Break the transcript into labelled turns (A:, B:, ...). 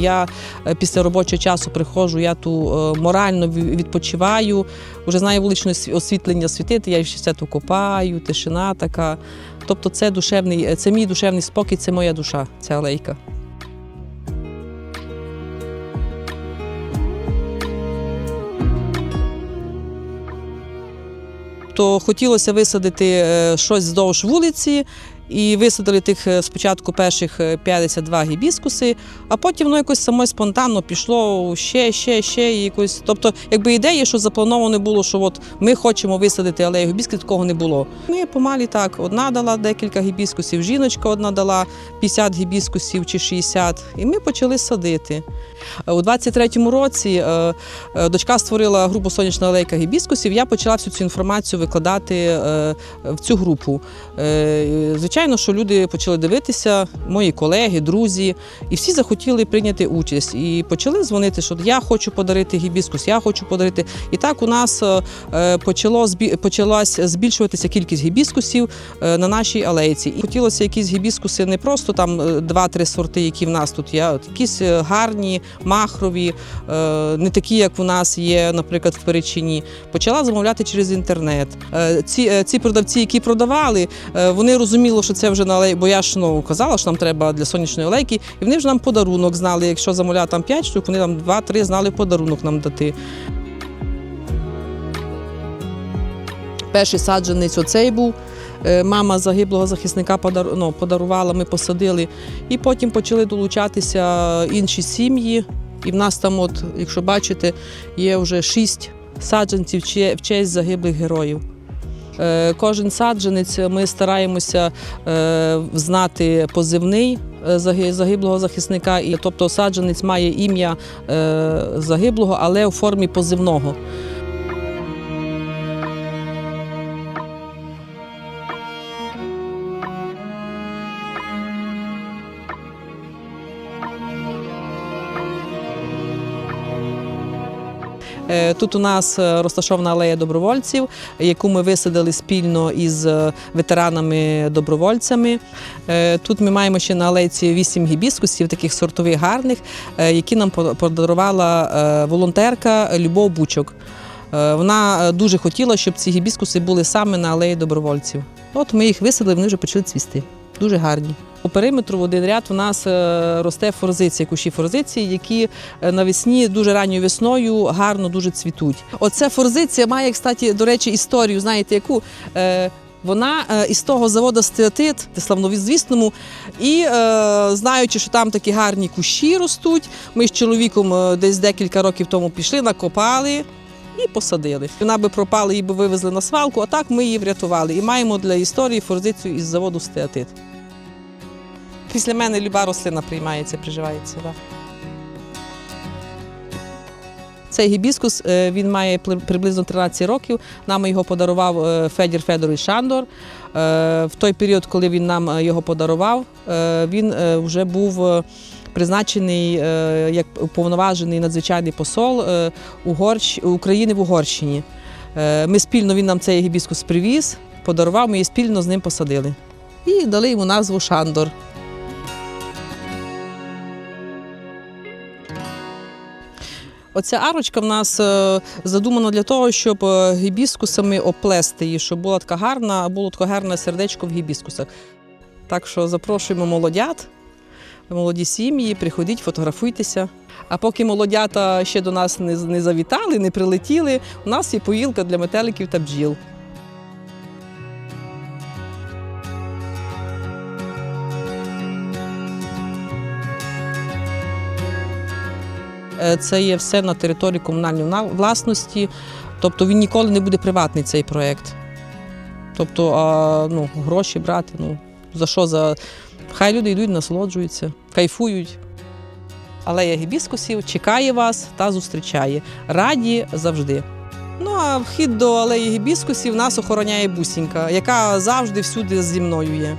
A: Я е, після робочого часу приходжу, я ту е, морально відпочиваю. Уже знаю вуличне освітлення світити, я ще все тут копаю, тишина така. Тобто, це душевний, це мій душевний спокій, це моя душа, ця алейка. То хотілося висадити е, щось вздовж вулиці. І висадили тих е, спочатку перших е, 52 гібіскуси, а потім воно якось само спонтанно пішло ще, ще, ще якось. Тобто, якби ідея, що заплановано було, що от ми хочемо висадити алею гібіскусів, такого не було. Ми помалі так, одна дала декілька гібіскусів, жіночка одна дала 50 гібіскусів чи 60, і ми почали садити. Е, У 23-му році е, е, дочка створила групу Сонячна алейка гібіскусів. Я почала всю цю інформацію викладати в цю групу. Звичайно, що люди почали дивитися, мої колеги, друзі, і всі захотіли прийняти участь. І почали дзвонити, що я хочу подарити гібіскус, я хочу подарити. І так у нас почало почалась збільшуватися кількість гібіскусів на нашій алейці. І хотілося якісь гібіскуси не просто там два-три сорти, які в нас тут є, а якісь гарні, махрові, е, не такі, як у нас є, наприклад, в Перечині. Почала замовляти через інтернет. Е, Ці, е, ці продавці, які продавали, вони розуміли, що це вже на алеї, бо я ж ну, казала, що нам треба для сонячної алейки, і вони вже нам подарунок знали. Якщо замовляти там 5 штук, вони там 2-3 знали подарунок нам дати. Перший саджанець оцей був. Е, Мама загиблого захисника ну, подарувала, ми посадили. І потім почали долучатися інші сім'ї. І в нас там, от, якщо бачите, є вже шість саджанців в честь загиблих героїв. Е, Кожен саджанець ми стараємося е, знати позивний загиблого захисника. І, тобто саджанець має ім'я загиблого, але у формі позивного. Тут у нас е, розташована алея добровольців, яку ми висадили спільно із е, ветеранами-добровольцями. Е, Тут ми маємо ще на алейці вісім гібіскусів, таких сортових гарних, е, які нам по- подарувала е, волонтерка Любов Бучок. Е, Вона е, дуже хотіла, щоб ці гібіскуси були саме на алеї добровольців. От ми їх висадили, вони вже почали цвісти. Дуже гарні. По периметру в один ряд у нас е, росте форзиція, кущі форзиції, які е, навесні дуже ранньою весною гарно дуже цвітуть. Оце форзиція має, кстати, до речі, історію, знаєте, яку. Е, вона із того заводу стеатит, славновізвісному, і знаючи, що там такі гарні кущі ростуть, ми з чоловіком десь декілька років тому пішли, накопали і посадили. Вона би пропала, її би вивезли на свалку, а так ми її врятували. І маємо для історії форзицію із заводу стеатит. Після мене люба рослина приймається, приживається. Да. Цей гібіскус е, він має приблизно 13 років. Нам його подарував е, Федір Федорович Шандор. Е, В той період, коли він нам його подарував, він вже був призначений як уповноважений надзвичайний посол України в Угорщині. Ми спільно він нам цей гібіскус привіз, подарував, ми спільно з ним посадили. І дали йому назву Шандор. Оця арочка в нас е, задумана для того, щоб е, гібіскусами оплести її, щоб була така гарна, було таке гарне сердечко в гібіскусах. Так що запрошуємо молодят, молоді сім'ї, приходіть, фотографуйтеся. А поки молодята ще до нас не, не завітали, не прилетіли, у нас є поїлка для метеликів та бджіл. Це є все на території комунальної власності, тобто він ніколи не буде приватний цей проєкт. Тобто, а, ну, гроші брати, ну, за що? За... Хай люди йдуть, насолоджуються, кайфують. Алея гібіскусів чекає вас та зустрічає. Раді завжди. Ну а вхід до алеї гібіскусів нас охороняє бусінька, яка завжди всюди зі мною є.